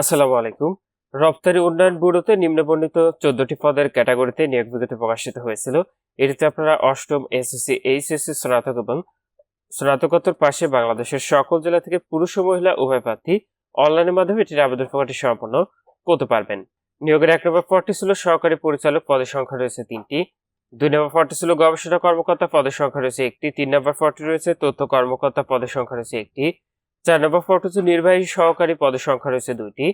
আসসালামু আলাইকুম। রপ্তানি উন্নয়ন ব্যুরোতে নিম্নবর্ণিত চোদ্দটি পদের ক্যাটাগরিতে নিয়োগ বিজ্ঞপ্তি প্রকাশিত হয়েছিল। এটিতে আপনারা অষ্টম এসএসসি এইচএসসি স্নাতক এবং স্নাতকোত্তর পাশে বাংলাদেশের সকল জেলা থেকে পুরুষ ও মহিলা উভয় প্রার্থী অনলাইনের মাধ্যমে এটির আবেদন প্রকাশটি সম্পন্ন করতে পারবেন। নিয়োগের এক নম্বর পদটি ছিল সহকারী পরিচালক পদের সংখ্যা রয়েছে তিনটি। দুই নম্বর পদটি ছিল গবেষণা কর্মকর্তা পদের সংখ্যা রয়েছে একটি। তিন নম্বর পদটি রয়েছে তথ্য কর্মকর্তা পদের সংখ্যা রয়েছে একটি। চার নম্বর পদ হচ্ছে নির্বাহী সহকারী পদের সংখ্যা রয়েছে দুইটি।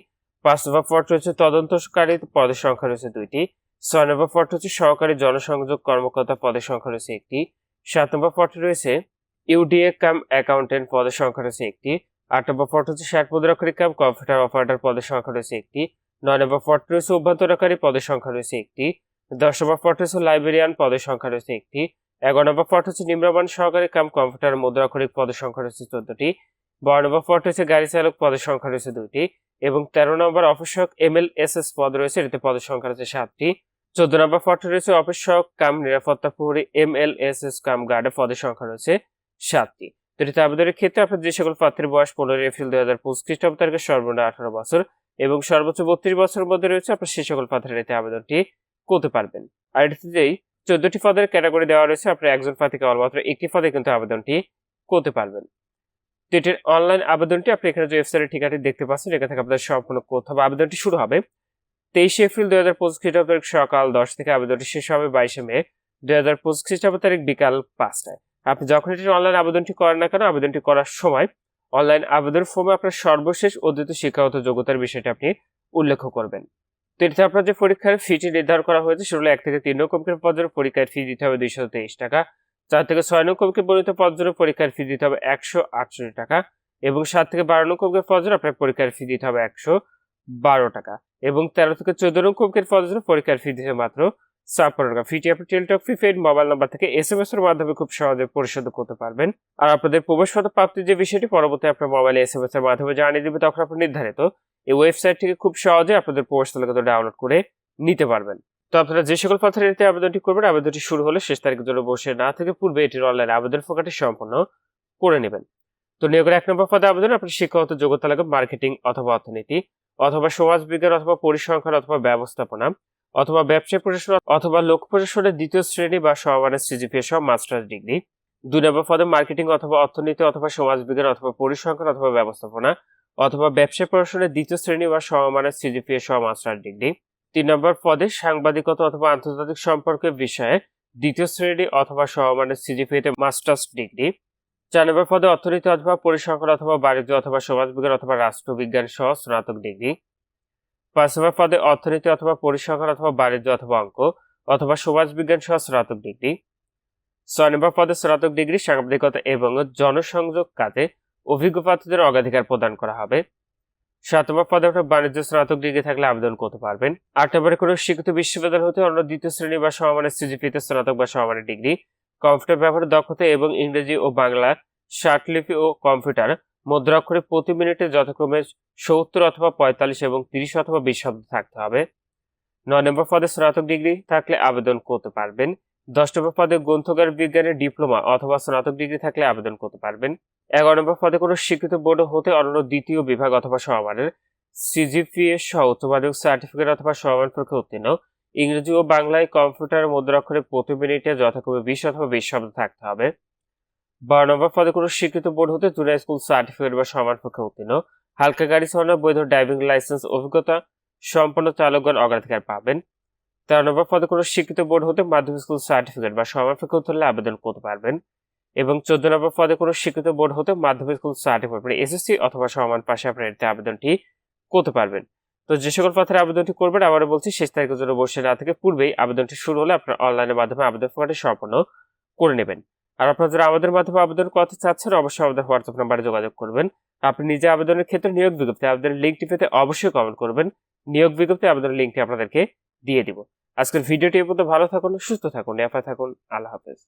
পাঁচ নম্বর পদ রয়েছে তদন্তকারী পদের সংখ্যা রয়েছে দুইটি। ছয় নম্বর পদ হচ্ছে সহকারী জনসংযোগ কর্মকর্তা পদের সংখ্যা রয়েছে একটি। সাত নম্বর পদটি রয়েছে ইউডিএ কাম অ্যাকাউন্টেন্ট পদের সংখ্যা রয়েছে একটি। আট নম্বর পদ হচ্ছে ষাট মুদ্রাক্ষরী কাম কম্পিউটার অপারেটর পদের সংখ্যা রয়েছে একটি। নয় নম্বর পদটি রয়েছে অভ্যন্তরকারী পদের সংখ্যা রয়েছে একটি। দশ নম্বর পদটি হচ্ছে লাইব্রেরিয়ান পদের সংখ্যা রয়েছে একটি। এগারো নম্বর পদ হচ্ছে নিম্নমান সহকারী কাম কম্পিউটার মুদ্রাক্ষরিক পদের সংখ্যা রয়েছে চোদ্দটি। বারো নম্বর পদ রয়েছে গাড়ি চালক পদের সংখ্যা রয়েছে দুটি এবং তেরো নম্বর অফিসক এম এল এস এস পদ রয়েছে, এটিতে পদের সংখ্যা রয়েছে সাতটি। চোদ্দ নম্বর পদটি রয়েছে অফিসক কাম নিরাপত্তা প্রহরী M L S S cum গার্ডে পদের সংখ্যা রয়েছে সাতটি। তো এটিতে আবেদনের ক্ষেত্রে আপনার যে সকল প্রার্থীর বয়স পনেরো এপ্রিল দুই হাজার পঁচিশ খ্রিস্টাব্দ তারিখে সর্বনিম্ন আঠারো বছর এবং সর্বোচ্চ বত্রিশ বছরের মধ্যে রয়েছে, আপনার সেই সকল প্রার্থীরা এতে আবেদনটি করতে পারবেন। আর এটিতে যেই চোদ্দটি পদের ক্যাটাগরি দেওয়া রয়েছে, আপনার একজন প্রার্থী কেবলমাত্র একটি পদে কিন্তু আবেদনটি করতে পারবেন। টেটের অনলাইন আবেদনটি আপনি এখানে যে ওয়েবসাইটের ঠিকানাটি দেখতে পাচ্ছেন এখান থেকে আপনাদের সম্পূর্ণ করতে হবে আবেদনটি শুরু হবে, তেইশে এপ্রিল দুই হাজার পঁচিশ খ্রিস্টাব্দ তারিখ সকাল দশ থেকে আবেদনটি শেষ হবে বাইশে মে দুই হাজার পঁচিশ খ্রিস্টাব্দ তারিখ বিকাল পাঁচটায়। আপনি যখন এটির অনলাইন আবেদনটি করেন না কেন, আবেদনটি করার সময় অনলাইন আবেদন ফর্মে আপনার সর্বশেষ অদ্বিত শিক্ষাগত যোগ্যতার বিষয়টি আপনি উল্লেখ করবেন। তো এটিতে আপনার যে পরীক্ষার ফিটি নির্ধারণ করা হয়েছে, সেগুলো এক থেকে তিন রকমের পদের পরীক্ষার ফি দিতে হবে দুইশো তেইশ টাকা। চার থেকে ছয় নকমকে বর্ণিত পদের জন্য পরীক্ষার ফি দিতে হবে একশো আটষট্টি টাকা এবং সাত থেকে বারো নকমকের পদের জন্য আপনার পরীক্ষার ফি দিতে হবে একশো বারো টাকা এবং তেরো থেকে চোদ্দ নকমকের পদের জন্য পরীক্ষার ফি দিতে মাত্র ছাপ্পান্ন টাকা। ফিটি আপনি টেলিটক ফি ফেড মোবাইল নাম্বার থেকে এস এম এস এর মাধ্যমে খুব সহজে পরিশোধ করতে পারবেন। আর আপনাদের প্রবেশপত্র প্রাপ্তির যে বিষয়টি, পরবর্তী আপনার মোবাইলে এস এম এস এর মাধ্যমে জানিয়ে দিবে, তখন আপনি নির্ধারিত এই ওয়েবসাইট থেকে খুব সহজে আপনাদের প্রবেশ তালিকা ডাউনলোড করে নিতে পারবেন। তো আপনারা যে সকল প্রার্থীরা এতে আবেদনটি করবেন, আবেদনটি শুরু হলে শেষ তারিখ জন্য বসে না থেকে পূর্বে এটির অনলাইন আবেদন ফোকাটি সম্পন্ন করে নেবেন। তো নিয়োগের এক নম্বর পদে আবেদন, আপনার শিক্ষাগত যোগ্যতা লাগবে মার্কেটিং অথবা অর্থনীতি, অথবা সমাজবিজ্ঞান অথবা পরিসংখ্যান অথবা ব্যবস্থাপনা, অথবা ব্যবসায় প্রশাসন অথবা লোক প্রশাসনের দ্বিতীয় শ্রেণি বা সমানের সিজিপিএ সহ মাস্টার্স ডিগ্রি। দুই নম্বর পদে মার্কেটিং অথবা অর্থনীতি অথবা সমাজবিজ্ঞান অথবা পরিসংখ্যান অথবা ব্যবস্থাপনা, অথবা ব্যবসায় প্রশাসনের দ্বিতীয় শ্রেণি বা সমমানের সিজিপিএ সহ মাস্টার্স ডিগ্রি। তিন নম্বর পদে সাংবাদিকতা অথবা আন্তর্জাতিক সম্পর্কের বিষয়ে দ্বিতীয় শ্রেণি অথবা সমমানের সিজিপিএতে মাস্টার্স ডিগ্রি। চার নম্বর পদে অর্থনীতি অথবা পরিসংখ্যান অথবা বাণিজ্য অথবা সমাজবিজ্ঞান অথবা রাষ্ট্রবিজ্ঞান সহ স্নাতক ডিগ্রি। পাঁচ নম্বর পদে অর্থনীতি অথবা পরিসংখ্যান অথবা বাণিজ্য অথবা অঙ্ক অথবা সমাজবিজ্ঞান সহ স্নাতক ডিগ্রি। ছয় নম্বর পদে স্নাতক ডিগ্রি সাংবাদিকতা এবং জনসংযোগ কাজে অভিজ্ঞ প্রার্থীদের অগ্রাধিকার প্রদান করা হবে। সাত নম্বর পদে আপনার বাণিজ্য স্নাতক ডিগ্রি থাকলে আবেদন করতে পারবেন। আট নম্বরে কোনো শিক্ষিত বিশ্ববিদ্যালয় হতে অন্য দ্বিতীয় শ্রেণি বা সমমানের সিজিপিতে স্নাতক বা সমমানের ডিগ্রি। কম্পিউটার ব্যবহারের দক্ষতা এবং ইংরেজি ও বাংলা শার্টলিপি ও কম্পিউটার মুদ্রাক্ষরে প্রতি মিনিটে যথাক্রমে সত্তর অথবা পঁয়তাল্লিশ এবং তিরিশ অথবা বিশ শব্দ থাকতে হবে। নয় নম্বর পদে স্নাতক ডিগ্রি থাকলে আবেদন করতে পারবেন। দশ নম্বর পদে গ্রন্থকার বিজ্ঞানের ডিপ্লোমা অথবা স্নাতক ডিগ্রি থাকলে আবেদন করতে পারবেন। এগারো নম্বর পদে কোনো স্বীকৃত বোর্ড হতে অন্য দ্বিতীয় বিভাগ অথবা সমানের সিজিপিএ সহ উচ্চমাধ্যমিক সার্টিফিকেট অথবা সমান পরীক্ষা উত্তীর্ণ। ইংরেজি ও বাংলায় কম্পিউটার মুদ্রাক্ষরে প্রতি মিনিটে যথাক্রমে বিশ অথবা বিশ শব্দ থাকতে হবে। বারো নম্বর পদে কোনো স্বীকৃত বোর্ড হতে জুনিয়র স্কুল সার্টিফিকেট বা সমান পক্ষে উত্তীর্ণ। হালকা গাড়ি চালানোর বৈধ ড্রাইভিং লাইসেন্স, অভিজ্ঞতা সম্পন্ন চালকগণ অগ্রাধিকার পাবেন। তেরো নম্বর পদে কোনো স্বীকৃত বোর্ড হতে মাধ্যমিক স্কুল সার্টিফিকেট বা পরীক্ষা উত্তীর্ণে আবেদন করতে পারবেন এবং চোদ্দ নম্বর পদে কোনো স্বীকৃত বোর্ড হতে মাধ্যমিক স্কুল সার্টিফিকেট মানে এসএসসি অথবা সমান পাশে আপনার এতে আবেদনটি করতে পারবেন। তো যে সকল পথের আবেদনটি করবেন, আবারও বলছি, শেষ তারিখের জন্য বসে না থেকে পূর্বেই আবেদনটি শুরু হলে আপনার অনলাইনের মাধ্যমে আবেদন ফর্মটি সম্পন্ন করে নেবেন। আর আপনারা যারা আমাদের মাধ্যমে আবেদন করতে চাচ্ছেন, অবশ্যই আমাদের হোয়াটসঅ্যাপ নাম্বারে যোগাযোগ করবেন। আপনি নিজে আবেদনের ক্ষেত্রে নিয়োগ বিজ্ঞপ্তি আবেদনের লিঙ্কটি পেতে অবশ্যই কমেন্ট করবেন। নিয়োগ বিজ্ঞপ্তি আবেদনের লিঙ্কটি আপনাদেরকে দিয়ে দিব। আজকের ভিডিওটি এ পর্যন্ত। ভালো থাকুন সুস্থ থাকুন। এফা থাকুন। আল্লাহ হাফেজ।